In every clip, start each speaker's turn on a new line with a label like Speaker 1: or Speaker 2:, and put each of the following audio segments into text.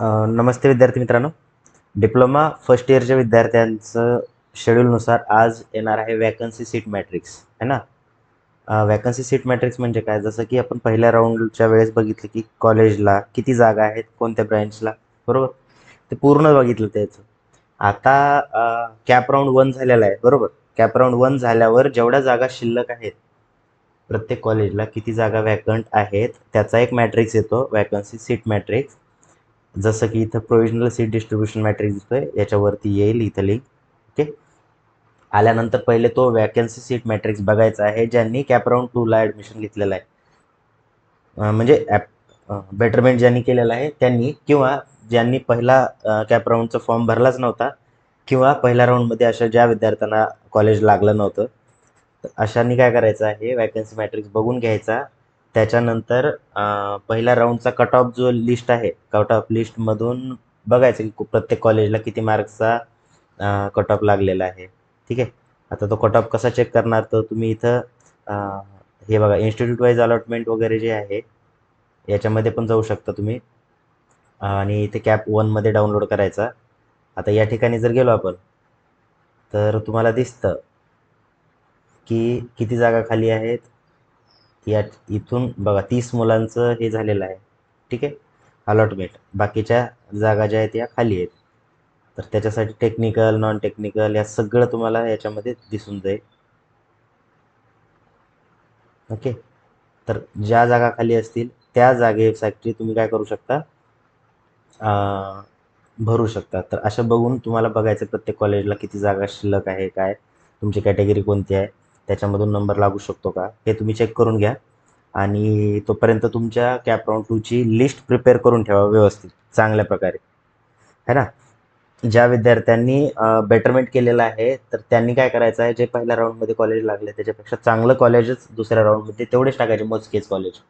Speaker 1: नमस्ते विद्यार्थी मित्रांनो. Diploma first इयरच्या विद्यार्थ्यांचं शेड्यूलनुसार आज येणार आहे वॅकन्सी सीट मॅट्रिक्स है ना? वॅकन्सी सीट मॅट्रिक्स म्हणजे काय? जसं की आपण पहिल्या राऊंडच्या वेळेस बघितलं की कॉलेजला किती जागा आहेत कोणत्या ब्रँचला बरोबर? ते पूर्ण बघितलं त्याचं. आता कॅप राऊंड वन झालेला आहे बरोबर? कॅप राऊंड वन झाल्यावर जेवढ्या जागा शिल्लक आहेत प्रत्येक कॉलेजला किती जागा वॅकंट आहेत त्याचा एक मॅट्रिक्स येतो वॅकन्सी सीट मॅट्रिक्स जसं की इथं प्रोविजनल सीट डिस्ट्रीब्युशन मॅट्रिक्स दिसतोय याच्यावरती येईल इथं लिंक ओके आल्यानंतर पहिले तो वॅकन्सी सीट मॅट्रिक्स बघायचा आहे ज्यांनी कॅप राऊंड टूला ॲडमिशन घेतलेलं आहे. म्हणजे ॲप बेटरमेंट ज्यांनी केलेलं आहे त्यांनी किंवा ज्यांनी पहिला कॅप राऊंडचा फॉर्म भरलाच नव्हता किंवा पहिल्या राऊंडमध्ये अशा ज्या विद्यार्थ्यांना कॉलेज लागलं नव्हतं तर अशांनी काय करायचं आहे वॅकन्सी मॅट्रिक्स बघून घ्यायचा त्याच्यानंतर पहिला पहिल्या राऊंडचा कट ऑफ जो लिस्ट आहे कट ऑफ लिस्टमधून बघायचं की प्रत्येक कॉलेजला किती मार्क्सचा कट ऑफ लागलेला आहे. ठीक आहे? आता तो कट ऑफ कसा चेक करणार? तर तुम्ही इथं हे बघा इन्स्टिट्यूट वाईज अलॉटमेंट वगैरे जे आहे याच्यामध्ये पण जाऊ शकता तुम्ही. आणि इथे कॅप वनमध्ये डाउनलोड करायचा. आता या ठिकाणी जर गेलो आपण तर तुम्हाला दिसतं की किती जागा खाली आहेत. या इथून बघा तीस मुलांचं हे झालेलं आहे. ठीक आहे? अलॉटमेंट बाकीच्या जागा ज्या आहेत या खाली आहेत. तर त्याच्यासाठी टेक्निकल नॉन टेक्निकल या सगळं तुम्हाला याच्यामध्ये दिसून जाईल. ओके तर ज्या जागा खाली असतील त्या जागेसाठी तुम्ही काय करू शकता? भरू शकता. तर अशा बघून तुम्हाला बघायचं प्रत्येक कॉलेजला किती जागा शिल्लक आहे काय? तुमची कॅटेगरी कोणती आहे? त्याच्यामधून नंबर लागू शकतो का? हे तुम्ही चेक करून घ्या. आणि तोपर्यंत तुमच्या कॅप राऊंड टूची लिस्ट प्रिपेअर करून ठेवा व्यवस्थित चांगल्या प्रकारे. है ना? ज्या विद्यार्थ्यांनी बेटरमेंट केलेलं आहे तर त्यांनी काय करायचं आहे? जे पहिल्या राऊंडमध्ये कॉलेज लागले त्याच्यापेक्षा चांगलं कॉलेजच दुसऱ्या राऊंडमध्ये तेवढेच टाकायचे मोजकेच कॉलेज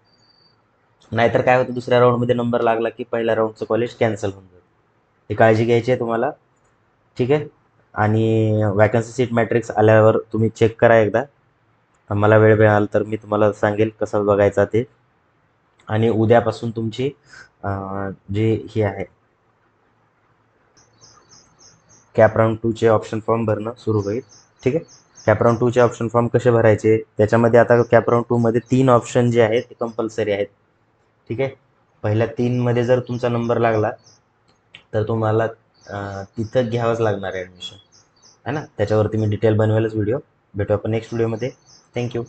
Speaker 1: नाहीतर काय होतं? दुसऱ्या राऊंडमध्ये नंबर लागला की पहिल्या राऊंडचं कॉलेज कॅन्सल होऊन जातं. ही काळजी घ्यायची आहे तुम्हाला. ठीक आहे? आणि वॅकन्सी सीट मॅट्रिक्स आल्यावर तुम्ही चेक करा एकदा. मला वेळ मिळाल तर मी तुम्हाला सांगेल कसं बघायचं ते. आणि उद्यापासून तुमची जे जी ही आहे कॅपराऊंड टूचे ऑप्शन फॉर्म भरणं सुरू होईल. ठीक आहे? कॅपराऊंड टूचे ऑप्शन फॉर्म कसे भरायचे? त्याच्यामध्ये आता कॅपराऊंड टूमध्ये तीन ऑप्शन जे आहेत ते कंपल्सरी आहेत. ठीक आहे? पहिल्या तीनमध्ये जर तुमचा नंबर लागला तर तुम्हाला तिथं घ्यावंच लागणार आहे ॲडमिशन है ना? त्याच्यावरती मी डिटेल बनवेलच व्हिडिओ भेटू आपण नेक्स्ट व्हिडिओमध्ये थँक्यू